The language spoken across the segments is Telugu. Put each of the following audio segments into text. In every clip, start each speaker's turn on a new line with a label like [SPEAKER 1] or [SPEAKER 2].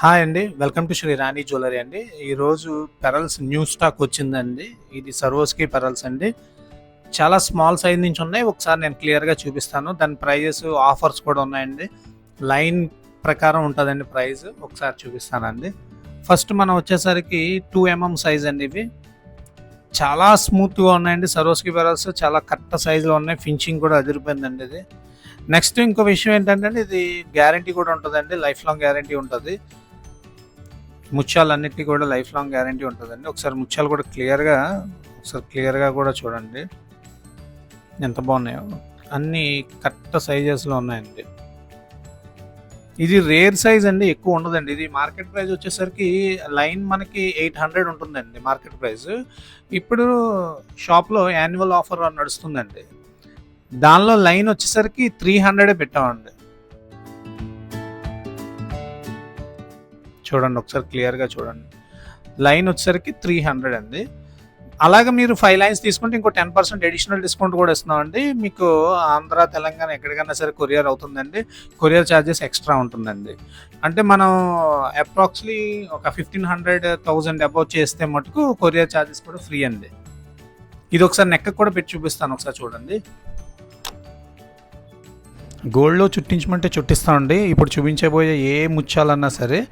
[SPEAKER 1] హాయ్ అండి. Welcome to Sri Rani jewellery అండి. ఈరోజు పెరల్స్ న్యూ స్టాక్ వచ్చిందండి. ఇది సర్వోస్కి పెరల్స్ అండి. చాలా స్మాల్ సైజ్ నుంచి ఉన్నాయి. ఒకసారి నేను క్లియర్గా చూపిస్తాను. దాని ప్రైజెస్ ఆఫర్స్ కూడా ఉన్నాయండి. లైన్ ప్రకారం ఉంటుందండి ప్రైస్ ఒకసారి చూపిస్తానండి. ఫస్ట్ మనం వచ్చేసరికి టూ ఎంఎం సైజ్ అండి ఇవి. చాలా స్మూత్గా ఉన్నాయండి సరోస్కి పెరల్స్. చాలా కట్ట సైజులో ఉన్నాయి. ఫినిషింగ్ కూడా అదిరిపోయిందండి ఇది. నెక్స్ట్ ఇంకో విషయం ఏంటంటే ఇది గ్యారంటీ కూడా ఉంటుందండి. లైఫ్ లాంగ్ గ్యారంటీ ఉంటుంది. ముత్యాలన్నిటికీ కూడా లైఫ్ లాంగ్ గ్యారంటీ ఉంటుందండి. ఒకసారి ముత్యాలు కూడా క్లియర్గా ఒకసారి క్లియర్గా కూడా చూడండి. ఎంత బాగున్నాయో. అన్ని కరెక్ట్ సైజెస్లో ఉన్నాయండి. ఇది రేర్ సైజ్ అండి ఎక్కువ ఉండదండి. ఇది మార్కెట్ ప్రైస్ వచ్చేసరికి లైన్ మనకి ఎయిట్ హండ్రెడ్ ఉంటుందండి మార్కెట్ ప్రైస్ ఇప్పుడు షాప్లో యాన్యువల్ ఆఫర్ నడుస్తుందండి. దానిలో లైన్ వచ్చేసరికి త్రీ హండ్రెడే పెట్టామండి. చూడండి ఒకసారి క్లియర్గా చూడండి. లైన్ వచ్చేసరికి త్రీ హండ్రెడ్ అండి. అలాగే మీరు ఫైవ్ లైన్స్ తీసుకుంటే ఇంకో టెన్ పర్సెంట్ అడిషనల్ డిస్కౌంట్ కూడా ఇస్తున్నామండి. మీకు ఆంధ్ర తెలంగాణ ఎక్కడికైనా సరే కొరియర్ అవుతుందండి. కొరియర్ ఛార్జెస్ ఎక్స్ట్రా ఉంటుందండి. అంటే మనం అప్రాక్స్లీ ఒక ఫిఫ్టీన్ హండ్రెడ్ థౌజండ్ అబౌవ్ చేస్తే మటుకు కొరియర్ ఛార్జెస్ కూడా ఫ్రీ అండి. ఇది ఒకసారి నెక్క కూడా పెట్టి చూపిస్తాను ఒకసారి చూడండి. గోల్డ్లో చుట్టించమంటే చుట్టిస్తామండి. ఇప్పుడు చూపించబోయే ఏ ముత్యాలన్నా సరే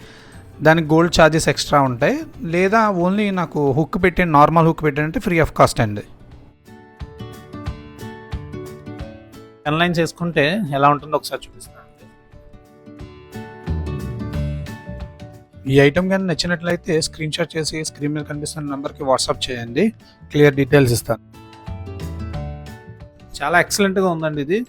[SPEAKER 1] దానికి గోల్డ్ ఛార్జెస్ ఎక్స్ట్రా ఉంటాయి. లేదా ఓన్లీ నాకు హుక్ పెట్టి నార్మల్ హుక్ పెట్టానంటే ఫ్రీ ఆఫ్ కాస్ట్ అండి. లైన్స్ వేసుకుంటే ఎలా ఉంటుందో ఒకసారి చూపిస్తాను. ఈ ఐటమ్ కానీ నచ్చినట్లయితే స్క్రీన్ షాట్ చేసి స్క్రీన్ మీద కనిపిస్తున్న నెంబర్కి వాట్సాప్ చేయండి. క్లియర్ డీటెయిల్స్ ఇస్తాను. చాలా ఎక్సలెంట్గా ఉందండి ఇది.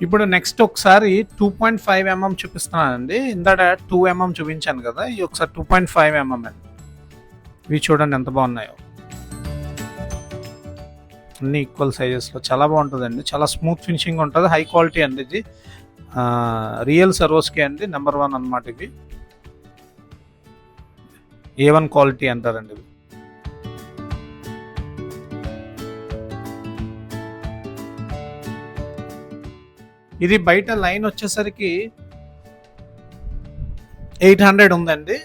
[SPEAKER 1] ఇప్పుడు నెక్స్ట్ ఒకసారి టూ పాయింట్ ఫైవ్ ఎంఎం చూపిస్తున్నానండి. ఇందాక టూ ఎంఎం mm చూపించాను కదా ఇది ఒకసారి టూ పాయింట్ ఫైవ్ ఎంఎం అండి. ఇవి చూడండి ఎంత బాగున్నాయో. అన్ని ఈక్వల్ సైజెస్లో చాలా బాగుంటుందండి. చాలా స్మూత్ ఫినిషింగ్ ఉంటుంది. హై క్వాలిటీ అండి ఇది. రియల్ సర్వోస్కి అండి నెంబర్ వన్ అనమాట ఇవి. ఏ వన్ క్వాలిటీ అంటారండి ఇవి. ఇది బయట లైన్ వచ్చేసరికి ఎయిట్ హండ్రెడ్ ఉందండి.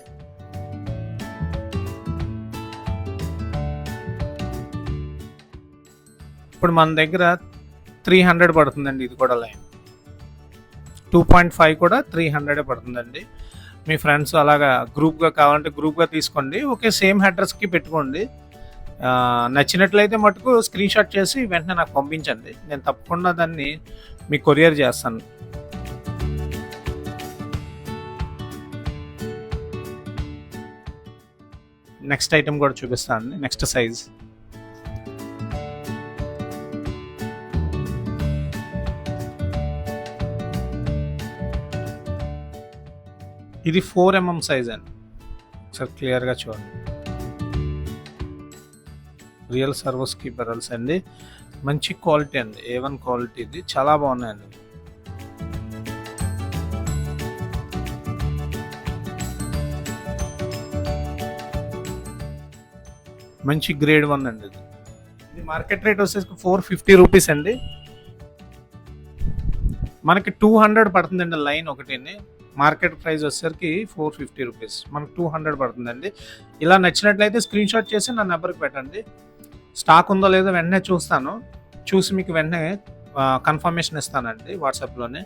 [SPEAKER 1] ఇప్పుడు మన దగ్గర త్రీ హండ్రెడ్ పడుతుందండి ఇది కూడా లైన్. టూ పాయింట్ ఫైవ్ కూడా త్రీ హండ్రెడే పడుతుందండి. మీ ఫ్రెండ్స్ అలాగా గ్రూప్గా కావాలంటే గ్రూప్గా తీసుకోండి. ఓకే సేమ్ అడ్రస్కి పెట్టుకోండి. నచ్చినట్లయితే మటుకు స్క్రీన్ షాట్ చేసి వెంటనే నాకు పంపించండి. నేను తప్పకుండా దాన్ని మీకు కొరియర్ చేస్తాను. నెక్స్ట్ ఐటెం కూడా చూపిస్తాను నెక్స్ట్ సైజ్ ఇది ఫోర్ ఎంఎం సైజ్ అండి. ఒకసారి క్లియర్గా చూడండి. రియల్ సర్వస్కి బెరల్స్ అండి. మంచి క్వాలిటీ అండి. ఏ వన్ క్వాలిటీ ఇది. చాలా బాగున్నాయండి. మంచి గ్రేడ్ వన్ అండి ఇది. ఇది మార్కెట్ రేట్ వచ్చేసి ఫోర్ ఫిఫ్టీ రూపీస్ అండి. మనకి టూ హండ్రెడ్ పడుతుందండి లైన్ ఒకటిని. మార్కెట్ ప్రైస్ వచ్చేసరికి ఫోర్ ఫిఫ్టీ రూపీస్ మనకు టూ హండ్రెడ్ పడుతుందండి. ఇలా నచ్చినట్లయితే స్క్రీన్ షాట్ చేసి నా నెంబర్కి పెట్టండి. స్టాక్ ఉందో లేదో వెంటనే చూస్తాను. చూసి మీకు వెంటనే కన్ఫర్మేషన్ ఇస్తానండి వాట్సాప్లోనే.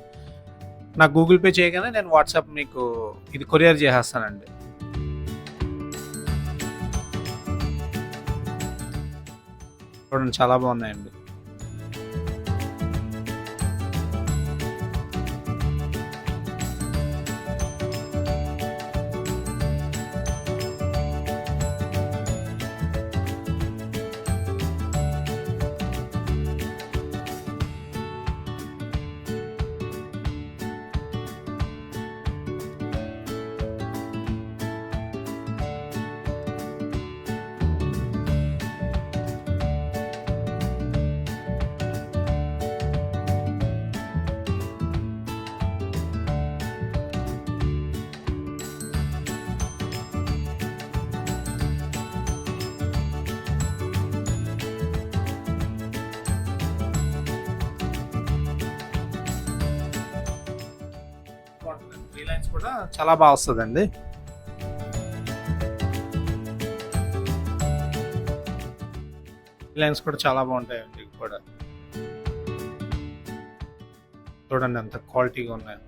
[SPEAKER 1] నాకు గూగుల్ పే చేయగానే నేను వాట్సాప్ మీకు ఇది కొరియర్ చేసేస్తానండి. చూడండి చాలా బాగున్నాయండి. రిలయన్స్ కూడా చాలా బాగా వస్తుందండి. లైన్స్ కూడా చాలా బాగుంటాయండి ఇవి కూడా. చూడండి అంత క్వాలిటీగా ఉన్నాయి.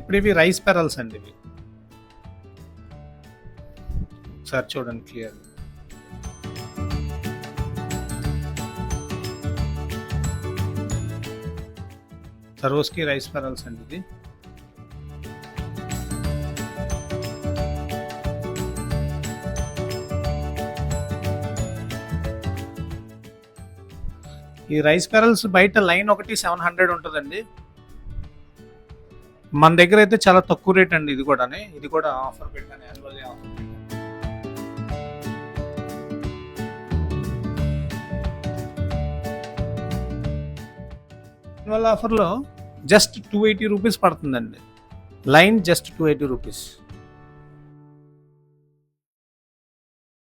[SPEAKER 1] ఇప్పుడు ఇవి రైస్ పెరల్స్ అండి ఇవి. ఒకసారి చూడండి క్లియర్గా. సర్వస్కి రైస్ పెరల్స్ అండి ఇది. ఈ రైస్ పెరల్స్ బయట లైన్ ఒకటి సెవెన్ హండ్రెడ్ ఉంటుందండి. మన దగ్గర అయితే చాలా తక్కువ రేట్ అండి ఇది కూడా ఇది కూడా ఆఫర్ పెట్టాను యాన్యువల్ ఆఫర్. యాన్యువల్ ఆఫర్లో జస్ట్ టూ ఎయిటీ రూపీస్ పడుతుందండి. Line just two eighty rupees.